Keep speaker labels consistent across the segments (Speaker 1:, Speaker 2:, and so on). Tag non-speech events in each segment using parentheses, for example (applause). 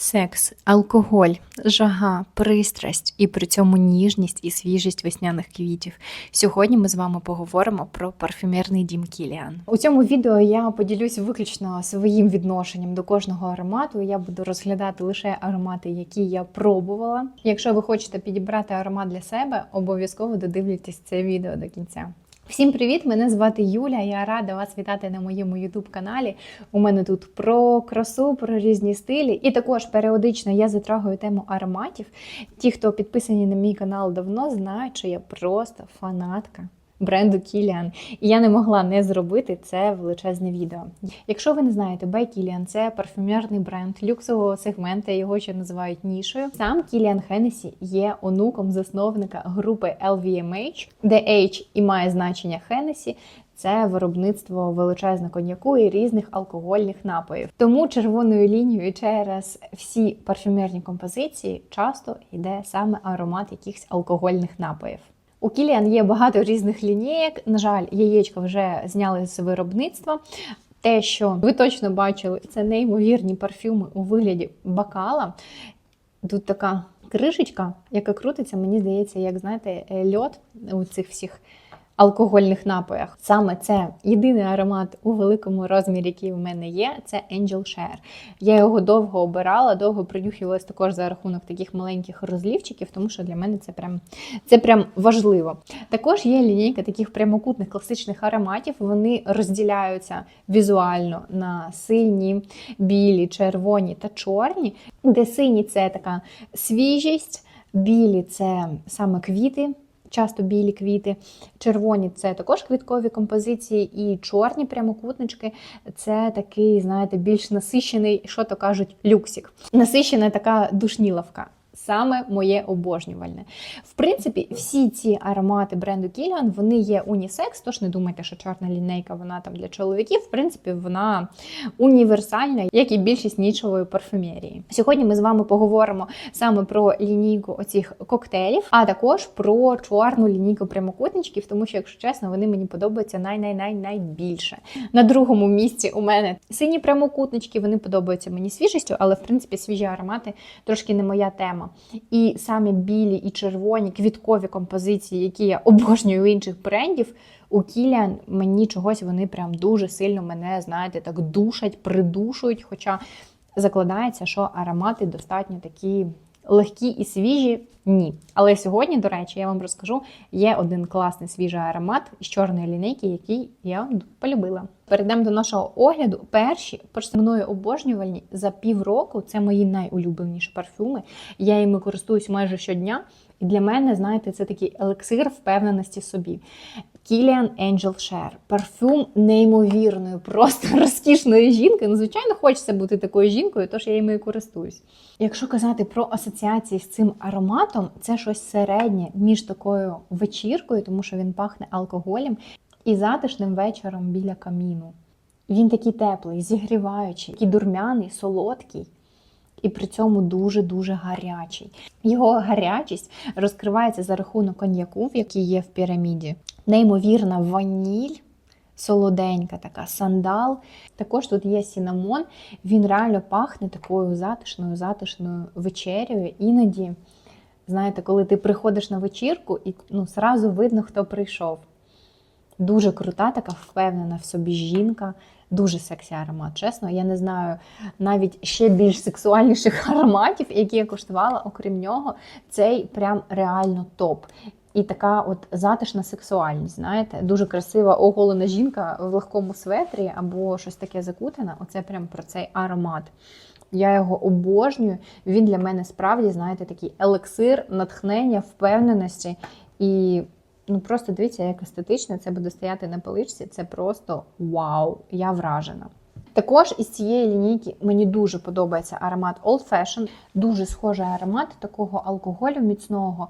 Speaker 1: Секс, алкоголь, жага, пристрасть і при цьому ніжність і свіжість весняних квітів. Сьогодні ми з вами поговоримо про парфюмерний дім Кіліан. У цьому відео я поділюсь виключно своїм відношенням до кожного аромату. Я буду розглядати лише аромати, які я пробувала. Якщо ви хочете підібрати аромат для себе, обов'язково додивлюйтесь це відео до кінця. Всім привіт! Мене звати Юля. Я рада вас вітати на моєму youtube каналі. У мене тут про красу, про різні стилі. І також періодично я затрагую тему ароматів. Ті, хто підписані на мій канал давно, знають, що я просто фанатка. Бренду Кіліан, і я не могла не зробити це величезне відео. Якщо ви не знаєте, Бей Кіліан це парфюмерний бренд люксового сегменту, його ще називають нішою. Сам Кіліан Хеннесі є онуком засновника групи LVMH, де H і має значення Хеннесі. Це виробництво величезного коньяку і різних алкогольних напоїв. Тому червоною лінією через всі парфюмерні композиції часто йде саме аромат якихось алкогольних напоїв. У Кіліан є багато різних лінійок. На жаль, яєчко вже зняли з виробництва. Те, що ви точно бачили, це неймовірні парфюми у вигляді бокала. Тут така кришечка, яка крутиться, мені здається, як знаєте, льот у цих всіх алкогольних напоях. Саме це єдиний аромат у великому розмірі, який в мене є, це Angel Share. Я його довго обирала, довго принюхувалась також за рахунок таких маленьких розлівчиків, тому що для мене це прям це прям важливо. Також є лінійка таких прямокутних класичних ароматів. Вони розділяються візуально на сині, білі, червоні та чорні, де сині це така свіжість, білі це саме квіти часто білі квіти. Червоні це також квіткові композиції, і чорні прямокутнички це такий, знаєте, більш насищений, що то кажуть, люксик. Насищена така душніловка саме моє обожнювальне. В принципі, всі ці аромати бренду Kilian, вони є унісекс, тож не думайте, що чорна лінейка вона там для чоловіків. В принципі, вона універсальна, як і більшість нічової парфюмерії. Сьогодні ми з вами поговоримо саме про лінійку оцих коктейлів, а також про чорну лінійку прямокутничків, тому що, якщо чесно, вони мені подобаються най-най-най найбільше. На другому місці у мене сині прямокутнички, вони подобаються мені свіжістю, але в принципі свіжі аромати трошки не моя тема. І саме білі і червоні квіткові композиції, які я обожнюю у інших брендів, у Кіліан мені чогось вони прям дуже сильно мене, знаєте, так душать, придушують. Хоча закладається, що аромати достатньо такі легкі і свіжі. Ні. Але сьогодні, до речі, я вам розкажу, є один класний свіжий аромат з чорної лінейки, який я полюбила. Перейдемо до нашого огляду. Перші мною обожнювальні за півроку це мої найулюбленіші парфюми. Я їми користуюсь майже щодня. І для мене, знаєте, це такий елексир впевненості собі. Kilian Angel Share. Парфюм неймовірної, просто (laughs) розкішної жінки. Ну, звичайно, хочеться бути такою жінкою, тож я їм і користуюсь. Якщо казати про асоціації з цим ароматом, це щось середнє між такою вечіркою, тому що він пахне алкоголем, і затишним вечором біля каміну. Він такий теплий, зігріваючий, такий дурмяний, солодкий. І при цьому дуже-дуже гарячий. Його гарячість розкривається за рахунок коньяку, в який є в піраміді. Неймовірна ваніль, солоденька така сандал. Також тут є сінамон. Він реально пахне такою затишною, затишною вечерею. Іноді, знаєте, коли ти приходиш на вечірку, і ну, сразу видно, хто прийшов. Дуже крута, така впевнена в собі жінка. Дуже сексі аромат. Чесно, я не знаю навіть ще більш сексуальніших (laughs) ароматів, які я коштувала, окрім нього, цей прям реально топ. І така от затишна сексуальність, знаєте, дуже красива оголена жінка в легкому светрі або щось таке закутане. Оце прям про цей аромат. Я його обожнюю. Він для мене справді, знаєте, такий елексир, натхнення, впевненості. І ну просто дивіться, як естетично це буде стояти на поличці. Це просто вау! Я вражена. Також із цієї лінійки мені дуже подобається аромат Old Fashion. Дуже схожий аромат такого алкоголю міцного,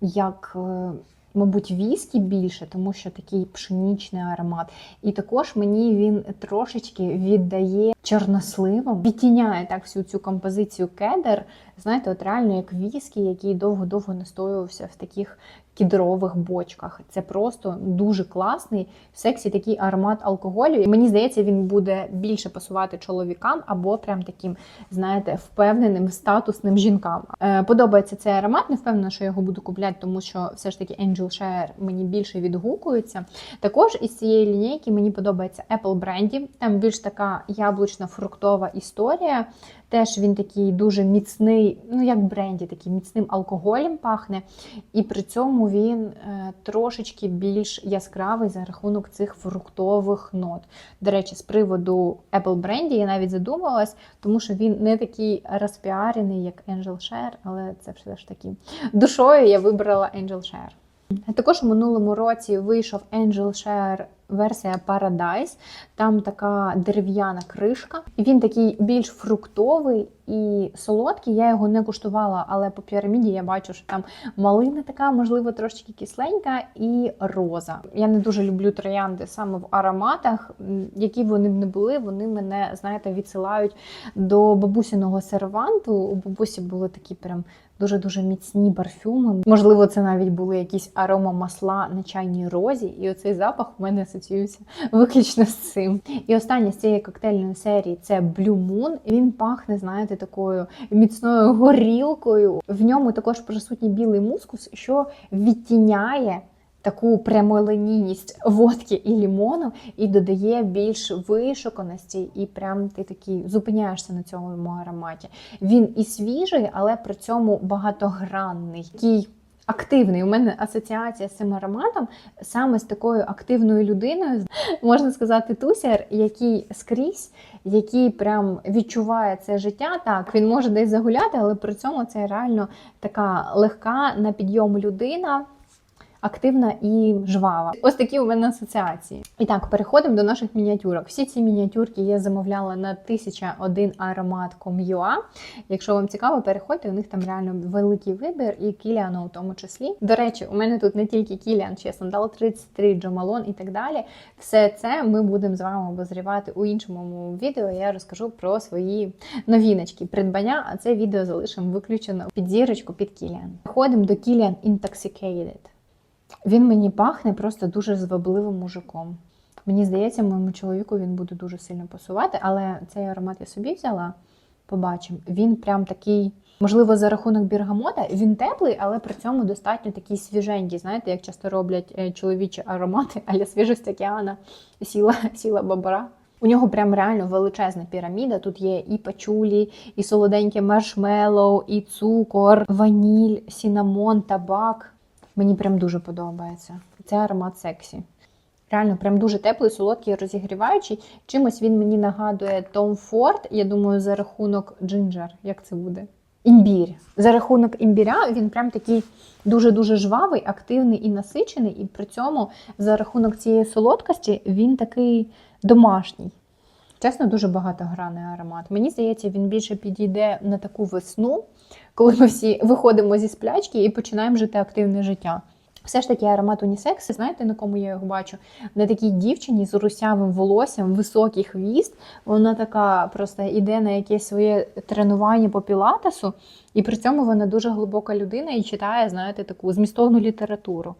Speaker 1: як, е, мабуть, віскі більше, тому що такий пшенічний аромат. І також мені він трошечки віддає чорносливом, відтіняє так всю цю композицію кедр. Знаєте, от реально як віскі, який довго-довго настоювався в таких кідрових бочках. Це просто дуже класний, сексі такий аромат алкоголю. І мені здається, він буде більше пасувати чоловікам або прям таким, знаєте, впевненим статусним жінкам. Е, подобається цей аромат. Не впевнена, що я його буду купляти, тому що все ж таки Angel Share мені більше відгукується. Також із цієї лінійки мені подобається Apple Brandy. Там більш така яблучно-фруктова історія. Теж він такий дуже міцний, ну як бренді, такий міцним алкоголем пахне. І при цьому він е, трошечки більш яскравий за рахунок цих фруктових нот. До речі, з приводу Apple Brandy я навіть задумалась, тому що він не такий розпіарений, як Angel Share, але це все ж таки душою я вибрала Angel Share. Також у минулому році вийшов Angel Share версія Paradise. Там така дерев'яна кришка. Він такий більш фруктовий і солодкий. Я його не куштувала, але по піраміді я бачу, що там малина така, можливо, трошки кисленька, і роза. Я не дуже люблю троянди саме в ароматах. Які б вони б не були, вони мене, знаєте, відсилають до бабусіного серванту. У бабусі були такі прям дуже-дуже міцні парфюми. Можливо, це навіть були якісь аромамасла на чайній розі, і оцей запах у мене асоціюється виключно з цим. І останнє з цієї коктейльної серії це Blue Moon. Він пахне, знаєте, такою міцною горілкою. В ньому також присутній білий мускус, що відтіняє. Таку прямолинійність водки і лімону і додає більш вишуканості, і прям ти такий зупиняєшся на цьому ароматі. Він і свіжий, але при цьому багатогранний. Такий активний. У мене асоціація з цим ароматом саме з такою активною людиною, (laughs) можна сказати, тусяр, який скрізь, який прям відчуває це життя. Так, він може десь загуляти, але при цьому це реально така легка на підйом людина. Активна і жвава. Ось такі у мене асоціації. І так, переходимо до наших мініатюрок. Всі ці мініатюрки я замовляла на 1001 аромат.com.ua. Якщо вам цікаво, переходьте, у них там реально великий вибір, і Кіліану у тому числі. До речі, у мене тут не тільки Кіліан, ще Сандал 33, Джомалон і так далі. Все це ми будемо з вами обозрівати у іншому відео. Я розкажу про свої новіночки, придбання, а це відео залишимо виключено під зірочку під Кіліан. Переходимо до Kilian Intoxicated. Він мені пахне просто дуже звабливим мужиком. Мені здається, моєму чоловіку він буде дуже сильно пасувати, але цей аромат я собі взяла. Побачимо. Він прям такий, можливо, за рахунок біргамота, він теплий, але при цьому достатньо такий свіженький. Знаєте, як часто роблять е, чоловічі аромати, (laughs) аля свіжость океана, сіла, (laughs) сіла бабара. У нього прям реально величезна піраміда. Тут є і пачулі, і солоденьке маршмеллоу, і цукор, ваніль, сінамон, табак. Мені прям дуже подобається. Це аромат сексі. Реально, прям дуже теплий, солодкий, розігріваючий. Чимось він мені нагадує Tom Ford, я думаю, за рахунок джинджер. Як це буде? Імбір. За рахунок імбіря він прям такий дуже-дуже жвавий, активний і насичений, і при цьому за рахунок цієї солодкості він такий домашній. Чесно, дуже багатогранний аромат. Мені здається, він більше підійде на таку весну, коли ми всі виходимо зі сплячки і починаємо жити активне життя. Все ж таки аромат унісекс, знаєте, на кому я його бачу? На такій дівчині з русявим волоссям, високий хвіст. Вона така просто йде на якесь своє тренування по пілатесу, і при цьому вона дуже глибока людина і читає, знаєте, таку змістовну літературу.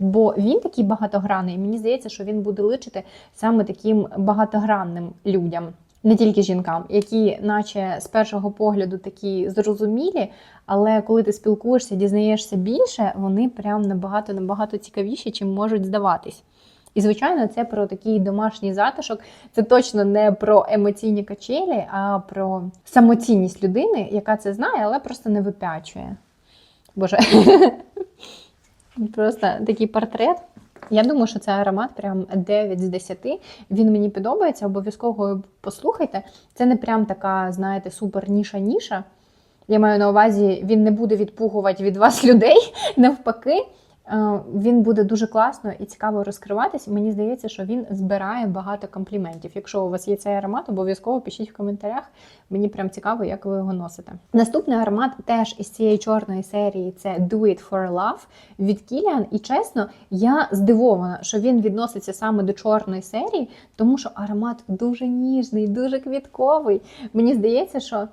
Speaker 1: Бо він такий багатогранний, і мені здається, що він буде личити саме таким багатогранним людям, не тільки жінкам, які, наче з першого погляду, такі зрозумілі, але коли ти спілкуєшся, дізнаєшся більше, вони прям набагато набагато цікавіші, чим можуть здаватись. І, звичайно, це про такий домашній затишок. Це точно не про емоційні качелі, а про самоцінність людини, яка це знає, але просто не випячує. Боже. (laughs) Просто такий портрет. Я думаю, що це аромат прям 9 з 10. Він мені подобається, обов'язково послухайте. Це не прям така, знаєте, супер ніша-ніша. Я маю на увазі, він не буде відпугувати від вас (laughs) людей. Навпаки, він буде дуже класно і цікаво розкриватись. Мені здається, що він збирає багато компліментів. Якщо у вас є цей аромат, обов'язково пишіть в коментарях. Мені прям цікаво, як ви його носите. Наступний аромат теж із цієї чорної серії це Do It For Love від Kilian. І чесно, я здивована, що він відноситься саме до чорної серії, тому що аромат дуже ніжний, дуже квітковий. Мені здається, що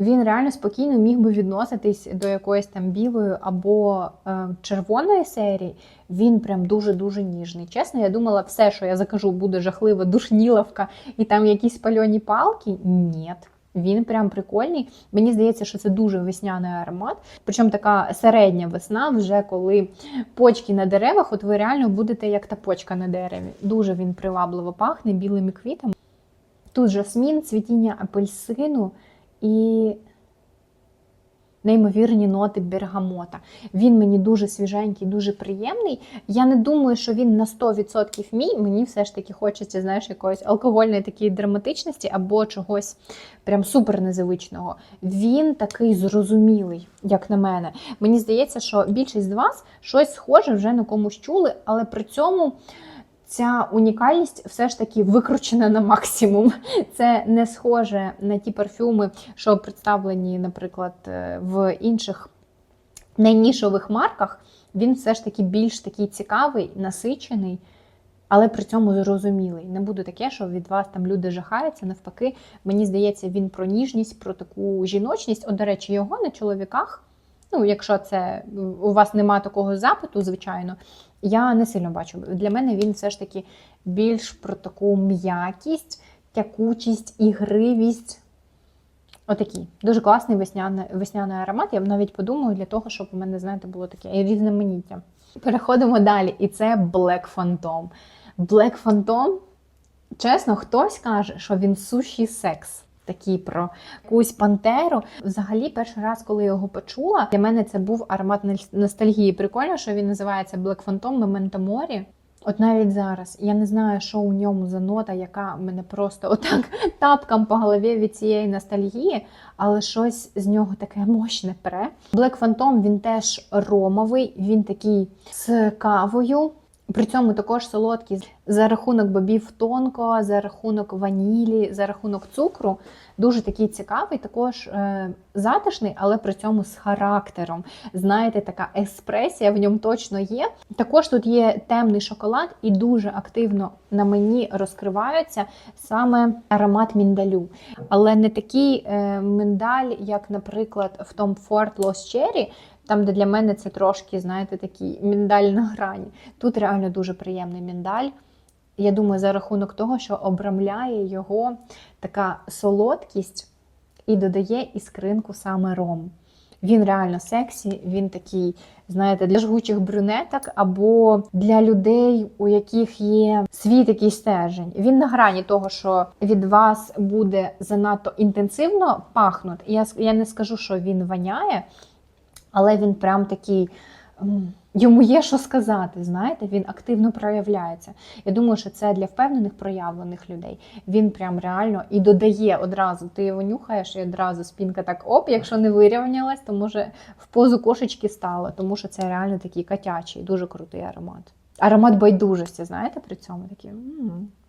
Speaker 1: Він реально спокійно міг би відноситись до якоїсь там білої або е, червоної серії. Він прям дуже-дуже ніжний. Чесно, я думала, все, що я закажу, буде жахлива душніловка і там якісь пальоні палки. Ні. Він прям прикольний. Мені здається, що це дуже весняний аромат. Причому така середня весна, вже коли почки на деревах, от ви реально будете як та почка на дереві. Дуже він привабливо пахне білими квітами. Тут жасмін, цвітіння апельсину і неймовірні ноти бергамота. Він мені дуже свіженький, дуже приємний. Я не думаю, що він на 100% мій. Мені все ж таки хочеться, знаєш, якоїсь алкогольної такої драматичності або чогось прям супер незвичного. Він такий зрозумілий, як на мене. Мені здається, що більшість з вас щось схоже вже на комусь чули, але при цьому. Ця унікальність все ж таки викручена на максимум. (laughs) Це не схоже на ті парфюми, що представлені, наприклад, е, в інших найнішових марках. Він все ж таки більш такий цікавий, насичений, але при цьому зрозумілий. Не буде таке, що від вас там люди жахаються. Навпаки, мені здається, він про ніжність, про таку жіночність. От, до речі, його на чоловіках. Ну, якщо це у вас немає такого запиту, звичайно, я не сильно бачу. Для мене він все ж таки більш про таку м'якість, тякучість, ігривість. Отакий. Дуже класний весняний, весняний аромат. Я навіть подумаю для того, щоб у мене, знаєте, було таке різноманіття. Переходимо далі. І це Black Phantom. Black Phantom, чесно, хтось каже, що він суші секс. Такий про якусь пантеру. Взагалі, перший раз, коли я його почула, для мене це був аромат ностальгії. Прикольно, що він називається Black Phantom Memento Mori. От навіть зараз я не знаю, що у ньому за нота, яка мене просто отак (laughs) тапком по голові від цієї ностальгії, але щось з нього таке мощне пре. Black Phantom, він теж ромовий, він такий з кавою. При цьому також солодкий за рахунок бобів тонко, за рахунок ванілі, за рахунок цукру. Дуже такий цікавий, також е, затишний, але при цьому з характером. Знаєте, така еспресія в ньому точно є. Також тут є темний шоколад, і дуже активно на мені розкривається саме аромат міндалю. Але не такий е, миндаль, як, наприклад, в Tom Ford Lost Cherry, там, де для мене це трошки, знаєте, такий міндаль на грані. Тут реально дуже приємний міндаль. Я думаю, за рахунок того, що обрамляє його така солодкість і додає іскринку саме ром. Він реально сексі, він такий, знаєте, для жгучих брюнеток або для людей, у яких є свій такий стержень. Він на грані того, що від вас буде занадто інтенсивно пахнути. Я, я не скажу, що він воняє але він прям такий. Йому є що сказати, знаєте, він активно проявляється. Я думаю, що це для впевнених проявлених людей. Він прям реально і додає одразу. Ти його нюхаєш, і одразу спінка так оп, якщо не вирівнялась, то може в позу кошечки стало, тому що це реально такий котячий, дуже крутий аромат. Аромат байдужості, знаєте, при цьому такий.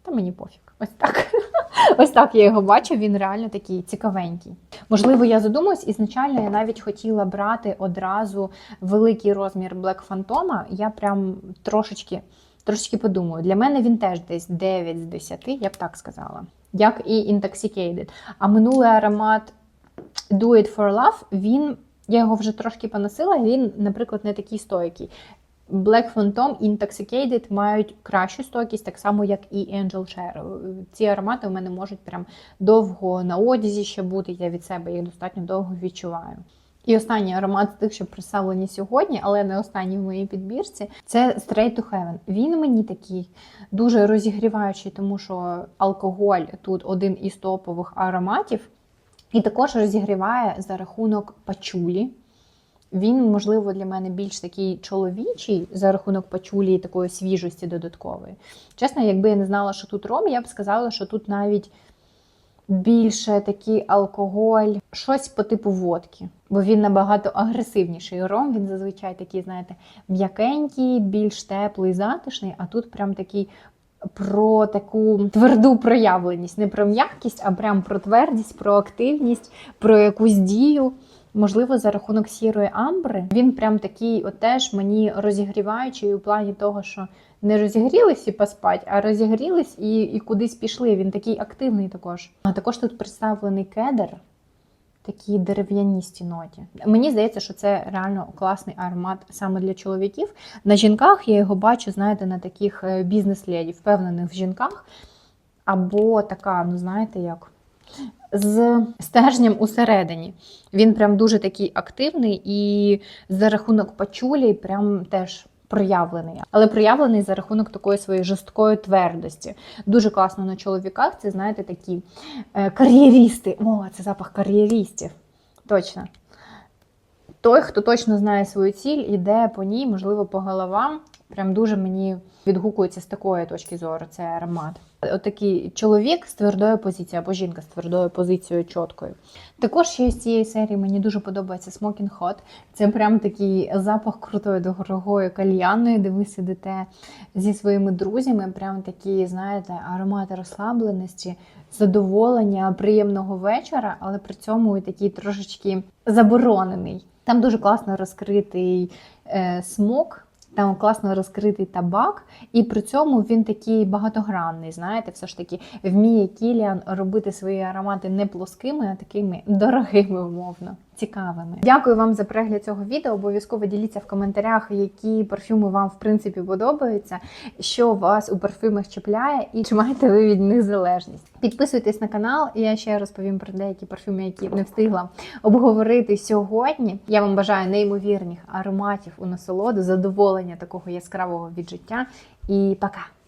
Speaker 1: Та мені пофіг. Ось так. (laughs) Ось так я його бачу, він реально такий цікавенький. Можливо, я задумуюсь, ізначально я навіть хотіла брати одразу великий розмір Black Phantom. Я прям трошечки трошечки подумаю. Для мене він теж десь 9 з 10, я б так сказала. Як і Intoxicated. А минулий аромат Do It For Love, він. Я його вже трошки поносила, він, наприклад, не такий стойкий. Black Phantom Intoxicated мають кращу стойкість, так само, як і Angel Share. Ці аромати у мене можуть прям довго на одязі ще бути. Я від себе їх достатньо довго відчуваю. І останній аромат з тих, що представлені сьогодні, але не останній в моїй підбірці, це Straight to Heaven. Він мені такий дуже розігріваючий, тому що алкоголь тут один із топових ароматів. І також розігріває за рахунок пачулі. Він, можливо, для мене більш такий чоловічий за рахунок пачулі і такої свіжості додаткової. Чесно, якби я не знала, що тут ром, я б сказала, що тут навіть більше такий алкоголь, щось по типу водки. Бо він набагато агресивніший. Ром він зазвичай такий, знаєте, м'якенький, більш теплий, затишний, а тут прям такий. Про таку тверду проявленість, не про м'якість, а прям про твердість, про активність, про якусь дію. Можливо, за рахунок сірої амбри він прям такий, от теж мені розігріваючий у плані того, що не розігрілись і поспать, а розігрілись і і кудись пішли. Він такий активний також. А також тут представлений кедр, такій дерев'яністій ноті. Мені здається, що це реально класний аромат саме для чоловіків. На жінках я його бачу, знаєте, на таких е, бізнес-леді, впевнених в жінках. Або така, ну знаєте, як з стержнем усередині. Він прям дуже такий активний і за рахунок пачулі прям теж проявлений. Але проявлений за рахунок такої своєї жорсткої твердості. Дуже класно на чоловіках. Це, знаєте, такі е, кар'єристи. О, це запах кар'єристів. Точно. Той, хто точно знає свою ціль, іде по ній, можливо, по головам. Прям дуже мені відгукується з такої точки зору цей аромат. Отакий чоловік з твердою позицією, або жінка з твердою позицією чіткою. Також ще з цієї серії мені дуже подобається Smoking Hot. Це прям такий запах крутої дорогої кальянної, де ви сидите зі своїми друзями. Прям такі, знаєте, аромати розслабленості, задоволення, приємного вечора, але при цьому і такий трошечки заборонений. Там дуже класно розкритий е, смок. Там класно розкритий табак, і при цьому він такий багатогранний. Знаєте, все ж таки вміє Кіліан робити свої аромати не плоскими, а такими дорогими, умовно, цікавими. Дякую вам за перегляд цього відео. Обов'язково діліться в коментарях, які парфюми вам в принципі подобаються, що вас у парфюмах чіпляє, і чи маєте ви від них залежність. Підписуйтесь на канал, і я ще розповім про деякі парфюми, які не встигла обговорити сьогодні. Я вам бажаю неймовірних ароматів у насолоду, задоволення такого яскравого віджиття. І пока!